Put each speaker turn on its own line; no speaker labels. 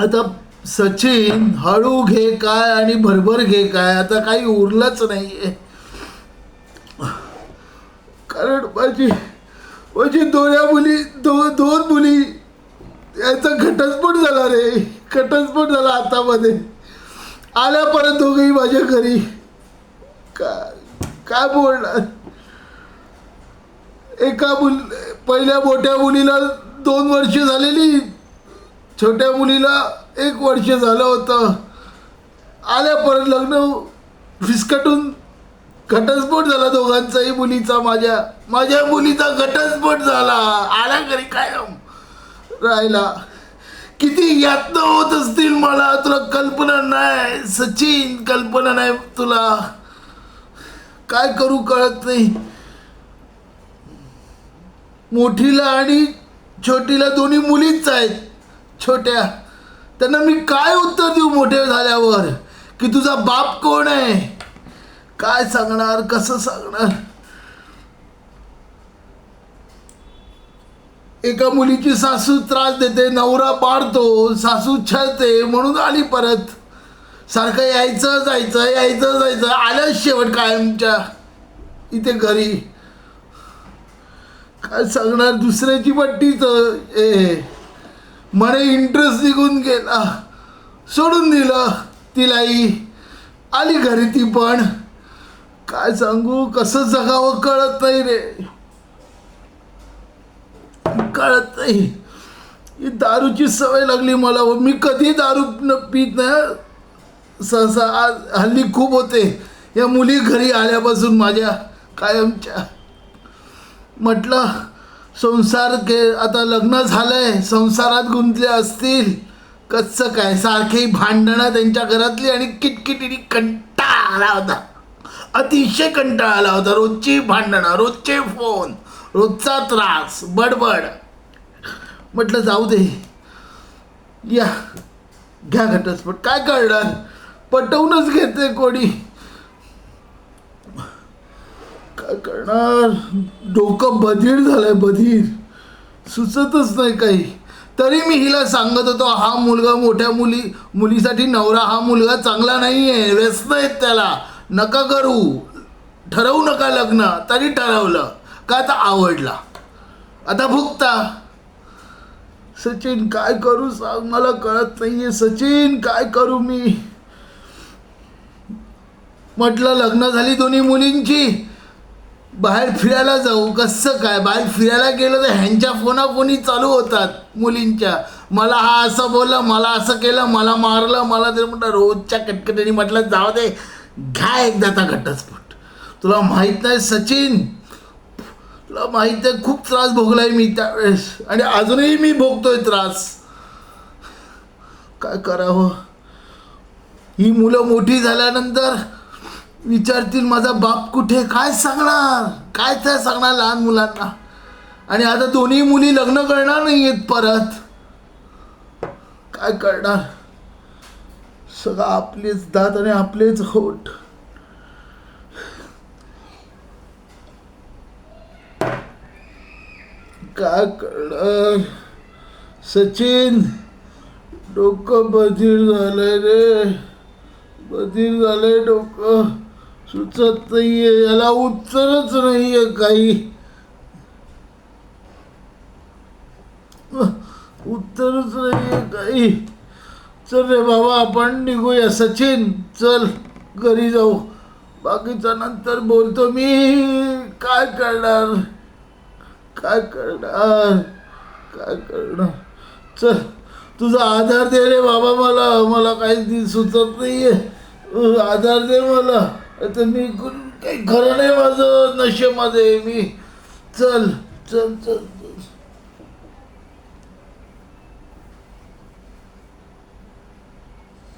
आता सचिन हळू घे काय आणि भरभर घे काय? आता काही उरलंच नाहीये. कारण माझी माझी दोन्या मुली दो दोन मुली याचा घटस्फोट झाला रे. घटस्फोट झाला हातामध्ये आल्यापर्यंत परत माझ्या घरी. काय काय बोलणार? एका मुल पहिल्या मोठ्या मुलीला दोन वर्ष झालेली. छोट्या मुलीला एक वर्ष झालं होतं. आल्या परत लग्न फिसकटून घटस्फोट झाला दोघांचाही मुलीचा माझ्या माझ्या मुलीचा घटस्फोट झाला. आल्या घरी कायम. राहिला. किती यातना होत असतील मला? तुला कल्पना नाही. सचिन कल्पना नाही तुला. काय करू कळत नाही. मोठीला आणि छोटीला दोन्ही मुलीच आहेत. छोट्या त्यांना मी काय उत्तर देऊ मोठे झाल्यावर? की तुझा बाप कोण आहे? काय सांगणार? कसं सांगणार? एका मुलीची सासू त्रास देते नवरा पाडतो सासू छळते म्हणून आली परत. सारखं यायचं जायचं यायचं जायचं आलं शेवट कायमच्या इथे घरी. काय सांगणार? दुसऱ्याची पट्टीच ए मला इंटरेस्ट निघून गेला. सोडून दिलं तिलाही आली घरी ती पण. काय सांगू कसं जगावं कळत नाही रे. कळत नाही. ही दारूची सवय लागली मला हो. मी कधी दारू न पित नाही सहसा आज हल्ली खूप होते. या मुली घरी आल्यापासून माझ्या कायमच्या. म्हटलं संसार के आता लग्न झालंय संसारात गुंतले असतील. कच्चं काय? सारखी भांडणं त्यांच्या घरातली आणि किटकिटीने कंटाळा आला होता. अतिशय कंटाळा आला होता. रोजची भांडणं रोजचे फोन रोजचा त्रास बडबड. म्हटलं जाऊ दे. या घ्या घटस्फोट. काय कळणार पटवूनच घेते कोणी. काय करणार? डोकं बधीर झालंय बधीर. सुचतच नाही काही. तरी मी हिला सांगत होतो हा मुलगा मोठ्या मुली मुलीसाठी नवरा हा मुलगा चांगला नाही आहे व्यस्त आहेत त्याला. नका करू. ठरवू नका लग्न. तरी ठरवलं. का आता आवडला? आता भुगता सचिन काय करू सांग? मला कळत नाहीये. सचिन काय करू मी? म्हटलं लग्न झाली दोन्ही मुलींची. बाहेर फिरायला जाऊ कसं काय? बाहेर फिरायला गेलं तर ह्यांच्या फोनाफोनी चालू होतात मुलींच्या. मला हा असं बोललं मला असं केलं मला मारलं मला ते म्हटलं रोजच्या कटकटीने म्हटलं जाऊ दे घ्या एकदा एकदाचा घटस्फोट. तुला माहीत नाही सचिन? तुला माहीत आहे खूप त्रास भोगलाय मी त्यावेळेस. आणि अजूनही मी भोगतोय त्रास. काय करावं? ही मुलं मोठी झाल्यानंतर विचारतील माझा बाप कुठे? काय सांगणार? काय काय सांगणार लहान मुलांना. आणि आता दोन्ही मुली लग्न करणार नाही आहेत परत. काय करणार? सगळं आपलेच दात आणि आपलेच होट काय करणार? सचिन डोकं बधीर झालंय रे. बधीर झालंय डोकं. सुचत नाहीये याला उत्तरच नाहीये काही. उत्तरच नाहीये काही. चल रे बाबा आपण निघूया. सचिन चल घरी जाऊ. बाकीचा नंतर बोलतो मी. काय करणार? काय करणार? काय करणार? चल तुझा आधार दे रे बाबा मला. मला काही सुचत नाहीये. आहे आधार दे मला. आता मी काही खरं नाही माझं नशेमध्ये मी. चल चल चल.